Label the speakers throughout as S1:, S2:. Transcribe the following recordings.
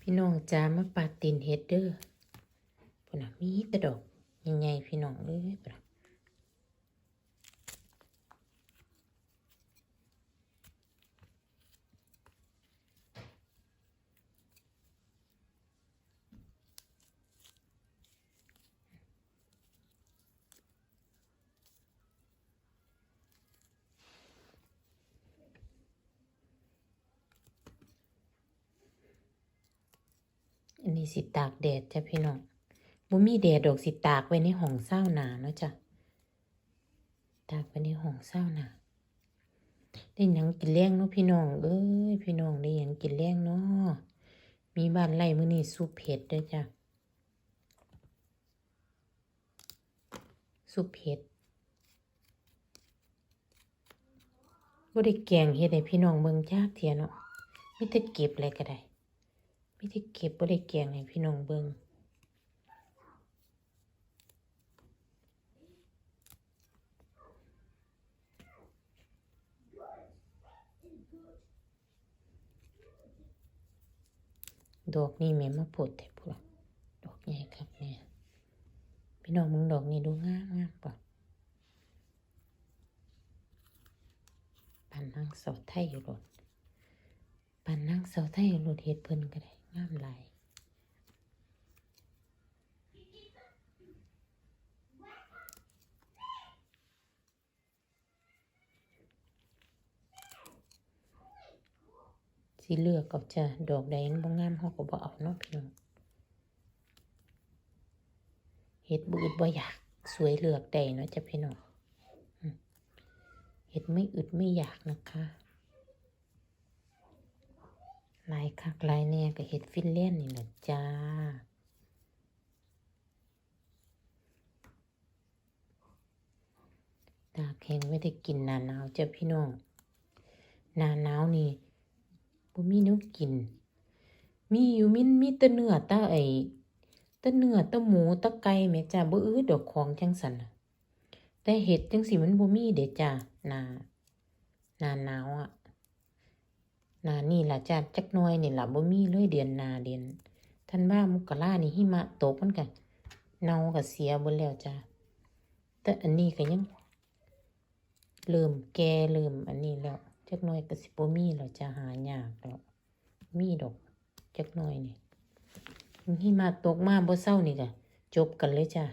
S1: พี่น้องจ้ามาปาดตีนเฮดเดอพุ่นน่ะมีแต่ดอกใหญ่ๆพี่น้องเอ้ยปุ่น อันนี้สิตากแดดจ้ะพี่น้องบ่มีแดดดอกสิตากไว้ในห้องเศร้าหนาเนาะจ้ะตากไว้ในห้องเศร้าหนาได้ยังกินแรงเนาะพี่น้องเอ้ยพี่น้องได้ยังกินแรงเนาะมีบ้านไร่มื้อนี้ซุปเผ็ดด้อจ้ะซุปเผ็ดบ่ได้แกงเฮ็ดให้พี่น้องเบิ่งจักเทียเนาะมีแต่เก็บอะไรก็ได้ ไม่ได้เก็บบ่ได้แกงให้พี่น้องเบิ่งดอกนี่แม่มาโพดแต่พวกดอกใหญ่ครับเนี่ยพี่น้องมึงดอกนี่ดูงามงามป่ะปานนางเสาไทยอยู่รถปานนางเสาไทยอยู่รถเฮ็ดเพิ่นก็ได้ งามหลายสิเลือกเอาจ้ะดอกใดมันบ่งามเฮาก็บ่เอาเนาะพี่น้องเฮ็ดบ่อึดบ่อยากสวยเลือกได้เนาะจ้ะพี่น้องอืมเฮ็ดไม่อึดไม่อยากนะคะ ลายคักลายแน่ก็เฮ็ดฟินแลนด์นี่แหละจ้าตาแห้งไว้ได้กินหนาหนาวจ้ะพี่น้องหนาหนาวนี่บ่มีแนวกิน มีอยู่มินมีต่เนื้อตะไอตะเนื้อตะหมูตะไก่แม่จ้าบ่อื้อดอกของจังซั่นแต่เห็ดจังสิมันบ่มีเด้จ้าหนาหนาหนาวอะ หนานี่ล่ะจ้าจักน่อยนี่ล่ะบ่มีเลยเดือนหนาเดือนธันวามุกกรานี่หิมะตกมันก็เน่าก็เสียบิดแล้วจ้าแต่อันนี้ก็ยังเริ่มแก่เริ่มอันนี้แล้วจักน่อยก็สิบ่มีแล้วจะหายากแล้วมีดอกจักน่อยนี่หิมะตกมาบ่เศร้านี่ก็จบกันเลยจ้ะ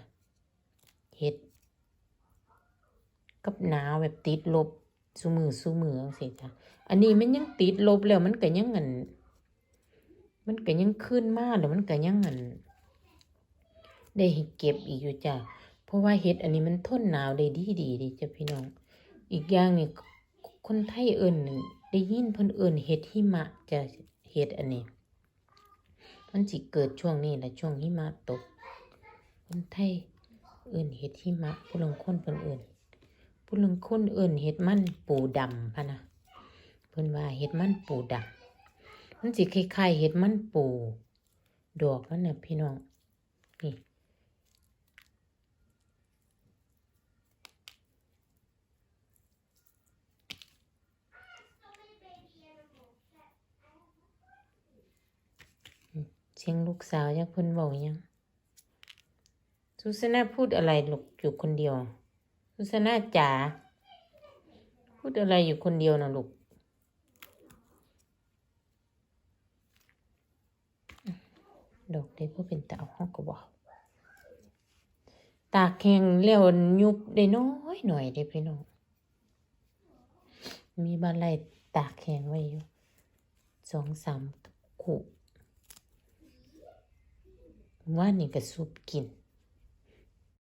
S1: เฮ็ด กับหนาวแบบติดลบ ซุมือซุมือจังซี่จ้ะอันนี้มันยังติดลบแล้วมันก็ยังอันมันก็ยังขึ้นมากแล้วมันก็ยังอันได้เก็บอีกอยู่จ้ะเพราะว่าเฮ็ดอันนี้มันทนหนาวได้ดีดีดิจ้ะพี่น้อง อีกอย่างนี่คนไทยเอิ้นได้ยินเพิ่นเอิ้นเฮ็ดหิมะจะเฮ็ดอันนี้ มันสิเกิดช่วงนี้แหละช่วงหิมะตก คนไทยเอิ้นเฮ็ดหิมะผู้ลงคนเพิ่นเอิ้น ผู้ลางคนเอิ้นเฮ็ดมันปูดำพะนะเพิ่นว่าเฮ็ดมันปูดำมันสิคล้ายๆเฮ็ดมันปู ดอกนั่นน่ะพี่น้องนี่เสียงลูกสาวยังเพิ่นบอกยังสุสนาพูดอะไรลูกอยู่คนเดียว สุสนาจ๋าพูดอะไรอยู่คนเดียวนะลูกดอกเด็กก็เป็นตาเอาห้องก็บอกตาแข็งแล้วยุบได้น้อยหน่อยเด้พี่น้องมีบานไลตาแข็งไว้อยู่สองสามขู่ว่านี่ก็ซุปกิน